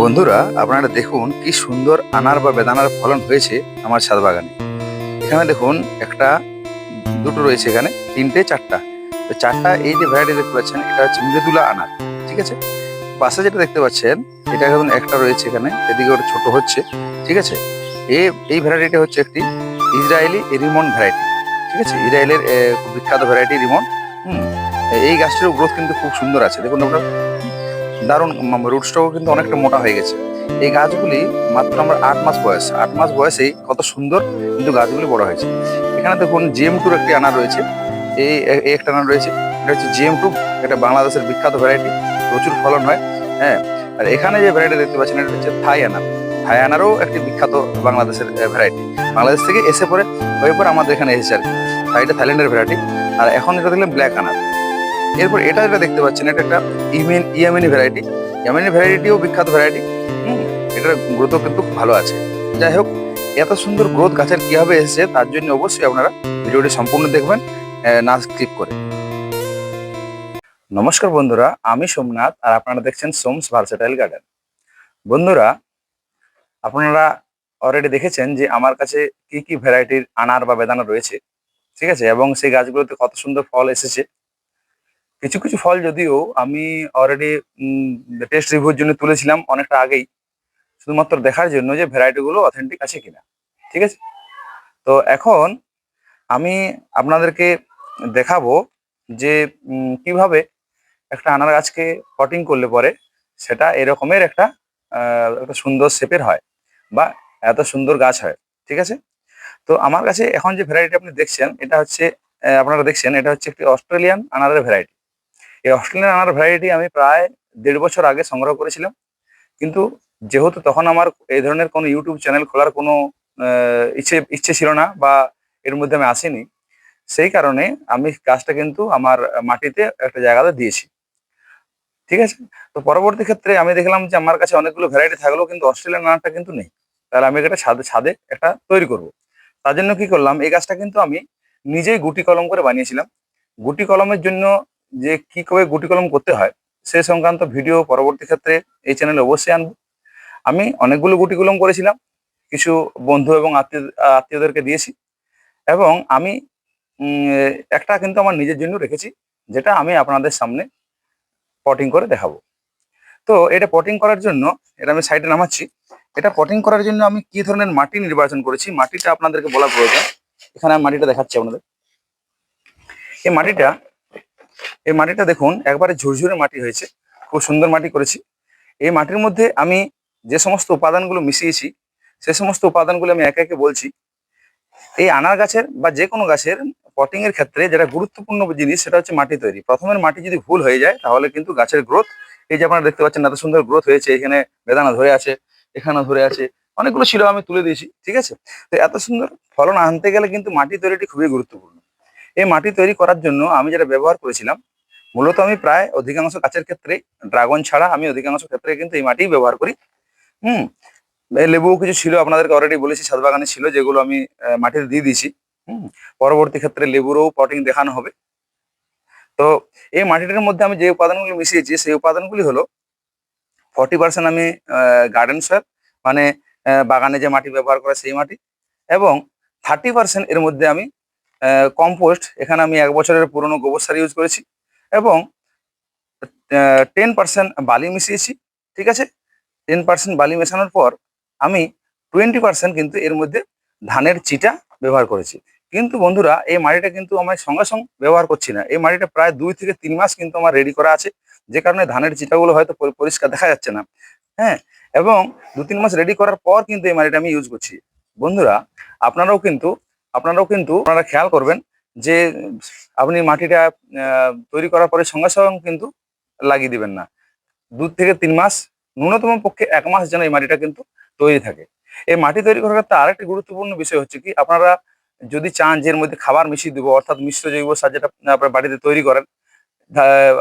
বন্ধুরা, আপনারা দেখুন কি সুন্দর আনার বা বেদানার ফলন হয়েছে আমার ছাদ বাগানে। এখানে দেখুন একটা, দুটো রয়েছে এখানে, তিনটে, চারটা। তো চারটা এই যে ভ্যারাইটি দেখতে পাচ্ছেন, এটা হচ্ছে মৃদুলা আনার, ঠিক আছে? পাশে যেটা দেখতে পাচ্ছেন, এটা এখন একটা রয়েছে এখানে, এদিকে ওটা ছোট হচ্ছে, ঠিক আছে? এই এই ভ্যারাইটিটা হচ্ছে একটি ইসরায়েলি রিমন ভ্যারাইটি ঠিক আছে? ইসরায়েলের বিখ্যাত ভ্যারাইটি রিমন, হুম? এই গাছটির গ্রোথ কিন্তু খুব সুন্দর আছে। দেখুন আপনার দারুণ রুটসটাও কিন্তু অনেকটা মোটা হয়ে গেছে। এই গাছগুলি মাত্র আমার আট মাস বয়স। আট মাস বয়সেই কত সুন্দর কিন্তু গাছগুলি বড় হয়েছে। এখানে দেখুন জিএম টুর একটি আনা রয়েছে। এই একটা আনা রয়েছে। এটা হচ্ছে জিএম টু। এটা বাংলাদেশের বিখ্যাত ভ্যারাইটি প্রচুর ফলন হয়। হ্যাঁ আর এখানে যে ভ্যারাইটি দেখতে পাচ্ছেন, এটা হচ্ছে থাই আনার। থাই আনারও একটি বিখ্যাত বাংলাদেশের ভ্যারাইটি বাংলাদেশ থেকে এসে পরে, হয়ে পরে আমাদের এখানে এসেছে আর কি। থাইটা থাইল্যান্ডের ভ্যারাইটি আর এখন এটা দেখলেন, ব্ল্যাক আনার। এরপর এটা যেটা দেখতে পাচ্ছেন, এটা একটা ইমেন ইয়ামিনি ভ্যারাইটি ইয়ামিনি ভ্যারাইটিও বিখ্যাত ভ্যারাইটি হুম, এটার গ্রোথও কিন্তু ভালো আছে। যাই হোক, এত সুন্দর গ্রোথ গাছের কীভাবে এসেছে তার জন্য অবশ্যই আপনারা ভিডিওটি সম্পূর্ণ দেখবেন না স্কিপ করে। নমস্কার বন্ধুরা, আমি সোমনাথ আর আপনারা দেখছেন সোমস ভার্সেটাইল গার্ডেন বন্ধুরা, আপনারা অলরেডি দেখেছেন যে আমার কাছে কি কি ভ্যারাইটির আনার বা বেদানা রয়েছে, ঠিক আছে? এবং সেই গাছগুলোতে কত সুন্দর ফল এসেছে। কিছু কিছু ফল যদিও আমি অলরেডি টেস্ট রিভিউর জন্য তুলেছিলাম অনেকটা আগেই। শুধুমাত্র দেখার জন্য যে ভ্যারাইটি গুলো অথেন্টিক আছে কিনা। ঠিক আছে? তো এখন আমি আপনাদেরকে দেখাবো যে কীভাবে একটা আনার গাছকে পটিং করলে পরে সেটা এরকমের একটা একটা সুন্দর শেপের হয় বা এত সুন্দর গাছ হয়। ঠিক আছে? তো আমার কাছে এখন যে ভ্যারাইটি আপনি দেখছেন, এটা হচ্ছে আপনারা দেখছেন, এটা হচ্ছে একটি অস্ট্রেলিয়ান আনারের ভ্যারাইটি এই অস্ট্রেলিয়ান আনার ভ্যারাইটি আমি প্রায় দেড় বছর আগে সংগ্রহ করেছিলাম। কিন্তু যেহেতু তখন আমার এই ধরনের কোনো ইউটিউব চ্যানেল খোলার কোনো ইচ্ছে ইচ্ছে ছিল না বা এর মধ্যে আমি আসিনি, সেই কারণে আমি গাছটা কিন্তু আমার মাটিতে একটা জায়গাতে দিয়েছি। ঠিক আছে? তো পরবর্তী ক্ষেত্রে আমি দেখলাম যে আমার কাছে অনেকগুলো ভ্যারাইটি থাকলেও কিন্তু অস্ট্রেলিয়ান আনারটা কিন্তু নেই। তাহলে আমি এটা ছাদে ছাদে একটা তৈরি করব। তার জন্য কি করলাম? এই গাছটা কিন্তু আমি নিজেই গুটি কলম করে বানিয়েছিলাম। গুটি কলমের জন্য যে কি করে গুটি কলম করতে হয়, সে সংক্রান্ত ভিডিও পরবর্তী ক্ষেত্রে এই চ্যানেলে অবশ্যই আনব। আমি অনেকগুলো গুটি কলম করেছিলাম, কিছু বন্ধু এবং আত্মীয়, আত্মীয়দেরকে দিয়েছি এবং আমি একটা কিন্তু আমার নিজের জন্য রেখেছি, যেটা আমি আপনাদের সামনে পটিং করে দেখাবো। তো এটা পটিং করার জন্য, এটা আমি সাইডে নামাচ্ছি। এটা পটিং করার জন্য আমি কি ধরনের মাটি নির্বাচন করেছি, মাটিটা আপনাদেরকে বলা প্রয়োজন। এখানে আমি মাটিটা দেখাচ্ছি আপনাদের। এই মাটিটা এই মাটিটা দেখুন, একবারে ঝুরঝুরে মাটি হয়েছে। খুব সুন্দর মাটি করেছি। এই মাটির মধ্যে আমি যে সমস্ত উপাদানগুলো মিশিয়েছি, সে সমস্ত উপাদানগুলো আমি একে একে বলছি। এই আনার গাছের বা যে কোনো গাছের পটিং এর ক্ষেত্রে যেটা গুরুত্বপূর্ণ জিনিস, সেটা হচ্ছে মাটি তৈরি। প্রথমের মাটি যদি ভুল হয়ে যায়, তাহলে কিন্তু গাছের গ্রোথ এই যে আপনারা দেখতে পাচ্ছেন, এত সুন্দর গ্রোথ হয়েছে, এখানে বেদানা ধরে আছে, এখানে ধরে আছে, অনেকগুলো ছিল আমি তুলে দিয়েছি, ঠিক আছে? তো এত সুন্দর ফলন আনতে গেলে কিন্তু মাটি তৈরিটি খুবই গুরুত্বপূর্ণ। এই মাটি তৈরি করার জন্য আমি যেটা ব্যবহার করেছিলাম, মূলত আমি প্রায় অধিকাংশ গাছের ক্ষেত্রে, ড্রাগন ছাড়া আমি অধিকাংশ ক্ষেত্রে কিন্তু এই মাটি ব্যবহার করি। হুম, এই লেবুও কিছু ছিল, আপনাদেরকে অলরেডি বলেছি ছাদ বাগানে ছিল, যেগুলো আমি মাটিতে দিয়ে দিয়েছি। হুম, পরবর্তী ক্ষেত্রে লেবুরও পটিং দেখানো হবে। তো এই মাটিটার মধ্যে আমি যে উপাদানগুলো মিশিয়েছি, সেই উপাদানগুলি হলো ফর্টি পার্সেন্ট আমি গার্ডেন সয়েল মানে বাগানে যে মাটি ব্যবহার করা, সেই মাটি, এবং থার্টি পার্সেন্ট এর মধ্যে আমি কম্পোস্ট এখানে আমি এক বছরের পুরনো গোবর সার ইউজ করেছি এবং টেন পার্সেন্ট বালি মিশিয়েছি, ঠিক আছে? টেন পার্সেন্ট বালি মেশানোর পর আমি টোয়েন্টি পার্সেন্ট কিন্তু এর মধ্যে ধানের চিটা ব্যবহার করেছি। কিন্তু বন্ধুরা, এই মাটিটা কিন্তু আমার সঙ্গে সঙ্গে ব্যবহার করছি না। এই মাটিটা প্রায় দুই থেকে তিন মাস কিন্তু আমার রেডি করা আছে। যে কারণে ধানের চিটাগুলো হয়তো পরিষ্কার দেখা যাচ্ছে না। হ্যাঁ? এবং দু তিন মাস রেডি করার পর কিন্তু এই মাটিটা আমি ইউজ করছি। বন্ধুরা, আপনারাও কিন্তু আপনারাও কিন্তু আপনারা খেয়াল করবেন যে আপনি মাটিটা তৈরি করার পরে সঙ্গে সঙ্গে কিন্তু লাগিয়ে দিবেন না। দু থেকে তিন মাস, ন্যূনতম পক্ষে এক মাস যেন এই মাটিটা কিন্তু তৈরি থাকে। এই মাটি তৈরি করার ক্ষেত্রে আরেকটি গুরুত্বপূর্ণ বিষয় হচ্ছে কি, আপনারা যদি চান যে এর মধ্যে খাবার মিশিয়ে দেবো, অর্থাৎ মিশ্র জৈব সার যেটা আপনার বাড়িতে তৈরি করেন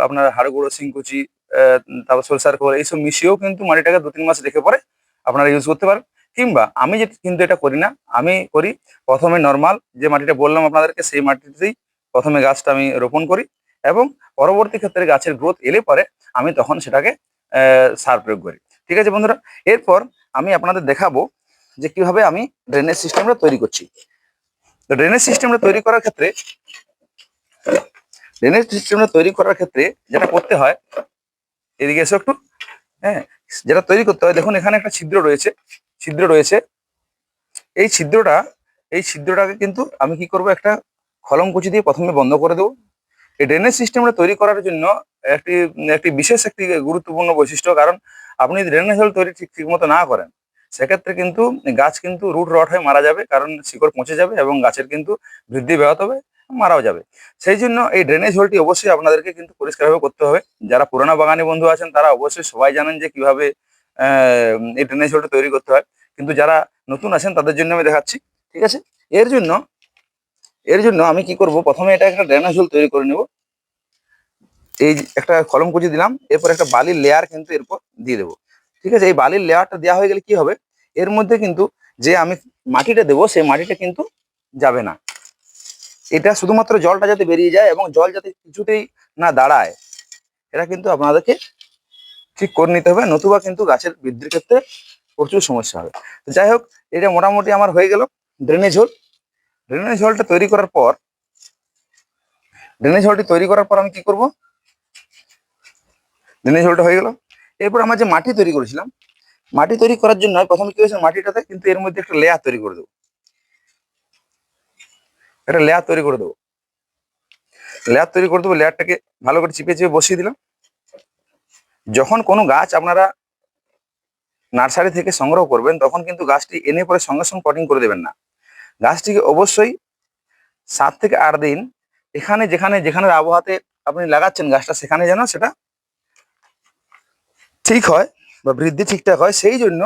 আপনার হাড় গুঁড়ো, শিংকুচি তারপর সরষার খোল, এইসব মিশিয়েও কিন্তু মাটিটাকে দু তিন মাস রেখে পরে আপনারা ইউজ করতে পারেন। কিংবা আমি যে কিন্তু এটা করি না, আমি করি প্রথমে নর্মাল যে মাটিটা বললাম আপনাদেরকে, সেই মাটিতেই প্রথমে গাছটা আমি রোপণ করি এবং পরবর্তী ক্ষেত্রে গাছের গ্রোথ এলে পরে আমি তখন সেটাকে সার প্রয়োগ করি। ঠিক আছে বন্ধুরা? এরপর আমি আপনাদের দেখাবো যে কীভাবে আমি ড্রেনেজ সিস্টেমটা তৈরি করছি। তো ড্রেনেজ সিস্টেমটা তৈরি করার ক্ষেত্রে ড্রেনেজ সিস্টেমটা তৈরি করার ক্ষেত্রে যেটা করতে হয়, এদিকে এসো একটু হ্যাঁ যেটা তৈরি করতে হয়, দেখুন এখানে একটা ছিদ্র রয়েছে। ছিদ্র রয়েছে। এই ছিদ্রটা, এই ছিদ্রটাকে কিন্তু আমি কি করব, একটা কলম কুচি দিয়ে প্রথমে বন্ধ করে দেবো। এই ড্রেনেজ সিস্টেমটা তৈরি করার জন্য একটি একটি বিশেষ একটি গুরুত্বপূর্ণ বৈশিষ্ট্য, কারণ আপনি ড্রেনেজ হল তৈরি ঠিক ঠিক মতো না করেন, সেক্ষেত্রে কিন্তু গাছ কিন্তু রুট রট হয়ে মারা যাবে, কারণ শিকড় পচে যাবে এবং গাছের কিন্তু বৃদ্ধি ব্যাহত হবে, মারাও যাবে। সেই জন্য এই ড্রেনেজ হোলটি অবশ্যই আপনাদেরকে কিন্তু পরিষ্কারভাবে করতে হবে। যারা পুরানো বাগানি বন্ধু আছেন, তারা অবশ্যই সবাই জানেন যে কীভাবে এই ড্রেনেজ হোলটা তৈরি করতে হয়। কিন্তু যারা নতুন আছেন, তাদের জন্য আমি দেখাচ্ছি, ঠিক আছে? এর জন্য এর জন্য আমি কি করব? প্রথমে এটা একটা ড্রেনেজ হোল তৈরি করে নেব। এই একটা কলম কুচি দিলাম, এরপর একটা বালির লেয়ার কিন্তু এরপর দিয়ে দেবো। ঠিক আছে? এই বালির লেয়ারটা দেওয়া হয়ে গেলে কি হবে? এর মধ্যে কিন্তু যে আমি মাটিটা দেবো, সেই মাটিটা কিন্তু যাবে না। এটা শুধুমাত্র জলটা যাতে বেরিয়ে যায় এবং জল যাতে কিছুতেই না দাঁড়ায়, এটা কিন্তু আপনাদেরকে ঠিক করে নিতে হবে, নতুবা কিন্তু গাছের বৃদ্ধির ক্ষেত্রে প্রচুর সমস্যা হবে। যাই হোক, এটা মোটামুটি আমার হয়ে গেল। ড্রেনেজ হোল ড্রেনেজ হোলটা তৈরি করার পর ড্রেনেজ হোলটি তৈরি করার পর আমি কি করব? ড্রেনেজ হোলটা হয়ে গেল। এরপর আমার যে মাটি তৈরি করেছিলাম, মাটি তৈরি করার জন্য প্রথমে কি হয়েছে মাটিটাতে কিন্তু এর মধ্যে একটা লেয়ার তৈরি করে দেবো। একটা লেয়ার তৈরি করে দেবো। লেয়ার তৈরি করে দেবো লেয়ারটাকে ভালো করে চিপে চিপে বসিয়ে দিলাম। যখন কোনো গাছ আপনারা নার্সারি থেকে সংগ্রহ করবেন, তখন কিন্তু গাছটি এনে পরে সঙ্গে সঙ্গে কটিং করে দেবেন না। গাছটিকে অবশ্যই সাত থেকে আট দিন এখানে যেখানে যেখানে আবহাওয়াতে আপনি লাগাচ্ছেন গাছটা, সেখানে যেন সেটা ঠিক হয় বা বৃদ্ধি ঠিকঠাক হয়, সেই জন্য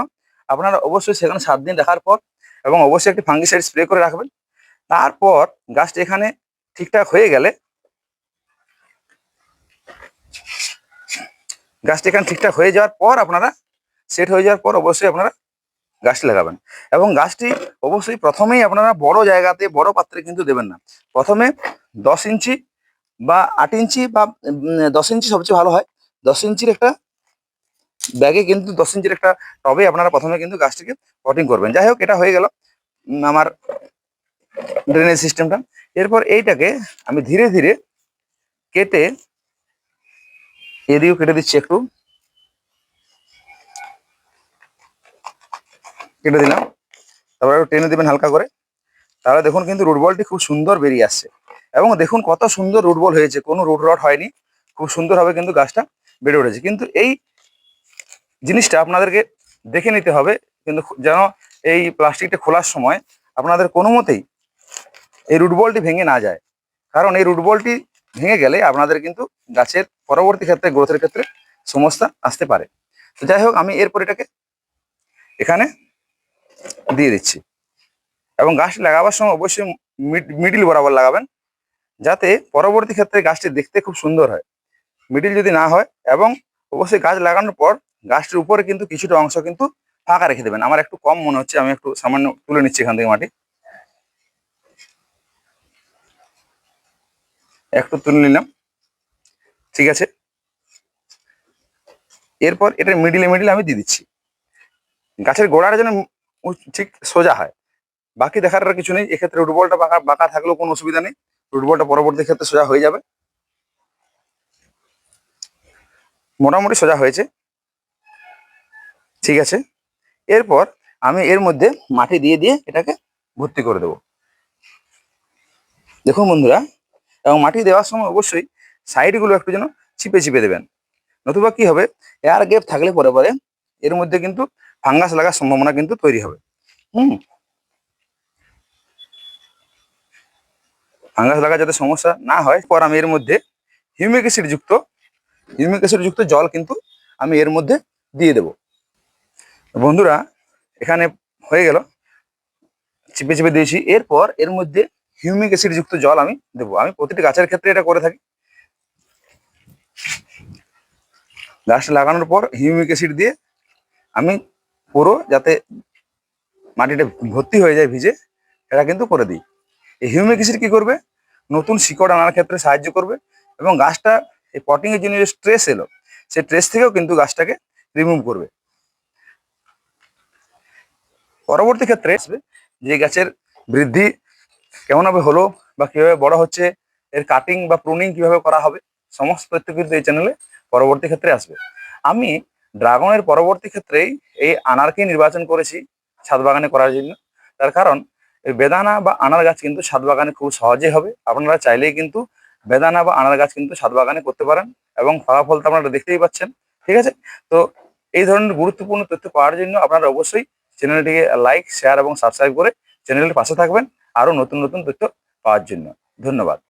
আপনারা অবশ্যই সেখানে সাত দিন রাখার পর এবং অবশ্যই একটি ফাঙ্গিসাইড স্প্রে করে রাখবেন। তারপর গাছটি এখানে ঠিকঠাক হয়ে গেলে গাছটা এখানে ঠিকঠাক হয়ে যাওয়ার পর আপনারা সেট হয়ে যাওয়ার পর অবশ্যই আপনারা গাছটি লাগাবেন। এবং গাছটি অবশ্যই প্রথমেই আপনারা বড় জায়গাতে, বড় পাত্রে কিন্তু দেবেন না। প্রথমে দশ ইঞ্চি বা আট ইঞ্চি বা দশ ইঞ্চি সবচেয়ে ভালো হয়। দশ ইঞ্চির একটা ব্যাগে কিন্তু দশ ইঞ্চির একটা টবে আপনারা প্রথমে কিন্তু গাছটিকে পটিং করবেন। যাই হোক, এটা হয়ে গেল আমার ড্রেনেজ সিস্টেমটা এরপর এইটাকে আমি ধীরে ধীরে কেটে এদিকেও কেটে দিচ্ছি একটু। কেটে দিলাম। তারপর একটু টেনে দেবেন হালকা করে। তাহলে দেখুন কিন্তু রুট বলটি খুব সুন্দর বেরিয়ে আসছে। এবং দেখুন কত সুন্দর রুট বল হয়েছে। কোনো রুট রট হয়নি। খুব সুন্দরভাবে কিন্তু গাছটা বেড়ে উঠেছে। কিন্তু এই জিনিসটা আপনাদেরকে দেখে নিতে হবে। কিন্তু যেন এই প্লাস্টিকটা খোলার সময় আপনাদের কোনো মতেই এই রুট বলটি ভেঙে না যায়। কারণ এই রুট বলটি ভেঙে গেলে আপনাদের কিন্তু গাছের পরবর্তী ক্ষেত্রে, গ্রোথের ক্ষেত্রে সমস্যা আসতে পারে। তো যাই হোক, আমি এরপর এটাকে এখানে দিয়ে দিচ্ছি। এবং গাছটি লাগাবার সময় অবশ্যই মিডিল বরাবর লাগাবেন, যাতে পরবর্তী ক্ষেত্রে গাছটি দেখতে খুব সুন্দর হয়। মিডিল যদি না হয়, এবং অবশ্যই গাছ লাগানোর পর গাছটির উপরে কিন্তু কিছুটা অংশ কিন্তু ফাঁকা রেখে দেবেন। আমার একটু কম মনে হচ্ছে, আমি একটু সামান্য তুলে নিচ্ছি এখান থেকে মাটি। একটু তুলে নিলাম। ঠিক আছে? এরপর এটা মিডিলে মিডিলে আমি দিয়ে দিচ্ছি। গাছের গোড়াটা যেন ঠিক সোজা হয়। বাকি দেখার আর কিছু নেই, এক্ষেত্রে রুটবলটা বাঁকা বাঁকা থাকলেও কোনো অসুবিধা নেই। রুটবলটা পরবর্তী ক্ষেত্রে সোজা হয়ে যাবে। মোটামুটি সোজা হয়েছে। ঠিক আছে? এরপর আমি এর মধ্যে মাটি দিয়ে দিয়ে এটাকে ভর্তি করে দেবো। দেখুন বন্ধুরা, এবং মাটি দেওয়ার সময় অবশ্যই সাইডগুলো একটু যেন চিপে চিপে দেবেন। নতুবা কি হবে, এয়ার গ্যাপ থাকলে পরে পরে এর মধ্যে কিন্তু ফাঙ্গাস লাগার সম্ভাবনা কিন্তু তৈরি হবে। হুম। ফাঙ্গাস লাগা যাতে সমস্যা না হয়, পর আমি এর মধ্যে হিউমিক অ্যাসিড যুক্ত, হিউমিক অ্যাসিড যুক্ত জল কিন্তু আমি এর মধ্যে দিয়ে দেব। বন্ধুরা, এখানে হয়ে গেল। চিপে চিপে দিয়েছি, এরপর এর মধ্যে হিউমিক অ্যাসিড যুক্ত জল আমি দেবো। আমি প্রতিটি গাছের ক্ষেত্রে এটা করে থাকি। গাছটা লাগানোর পর হিউমিক অ্যাসিড দিয়ে আমি পুরো যাতে মাটিটা ভর্তি হয়ে যায় ভিজে এটা কিন্তু করে দিই। এই হিউমিক অ্যাসিড কি করবে? নতুন শিকড় আনার ক্ষেত্রে সাহায্য করবে এবং গাছটা এই পটিংয়ের জন্য যে স্ট্রেস এলো, সেই স্ট্রেস থেকেও কিন্তু গাছটাকে রিমুভ করবে। পরবর্তী ক্ষেত্রে যে গাছের বৃদ্ধি কেমনভাবে হলো বা কীভাবে বড় হচ্ছে, এর কাটিং বা প্রুনিং কীভাবে করা হবে সমস্ত তথ্য কিন্তু এই চ্যানেলে পরবর্তী ক্ষেত্রে আসবে। আমি ড্রাগনের পরবর্তী ক্ষেত্রেই এই আনারকে নির্বাচন করেছি ছাদ বাগানে করার জন্য। তার কারণ বেদানা বা আনার গাছ কিন্তু ছাদ বাগানে খুব সহজেই হবে। আপনারা চাইলেই কিন্তু বেদানা বা আনার গাছ কিন্তু ছাদ বাগানে করতে পারেন এবং ফলাফল তো আপনারা দেখতেই পাচ্ছেন, ঠিক আছে? তো এই ধরনের গুরুত্বপূর্ণ তথ্য পাওয়ার জন্য আপনারা অবশ্যই চ্যানেলটিকে লাইক শেয়ার এবং সাবস্ক্রাইব করে চ্যানেলের পাশে থাকবেন আরও নতুন নতুন তথ্য পাওয়ার জন্য। ধন্যবাদ।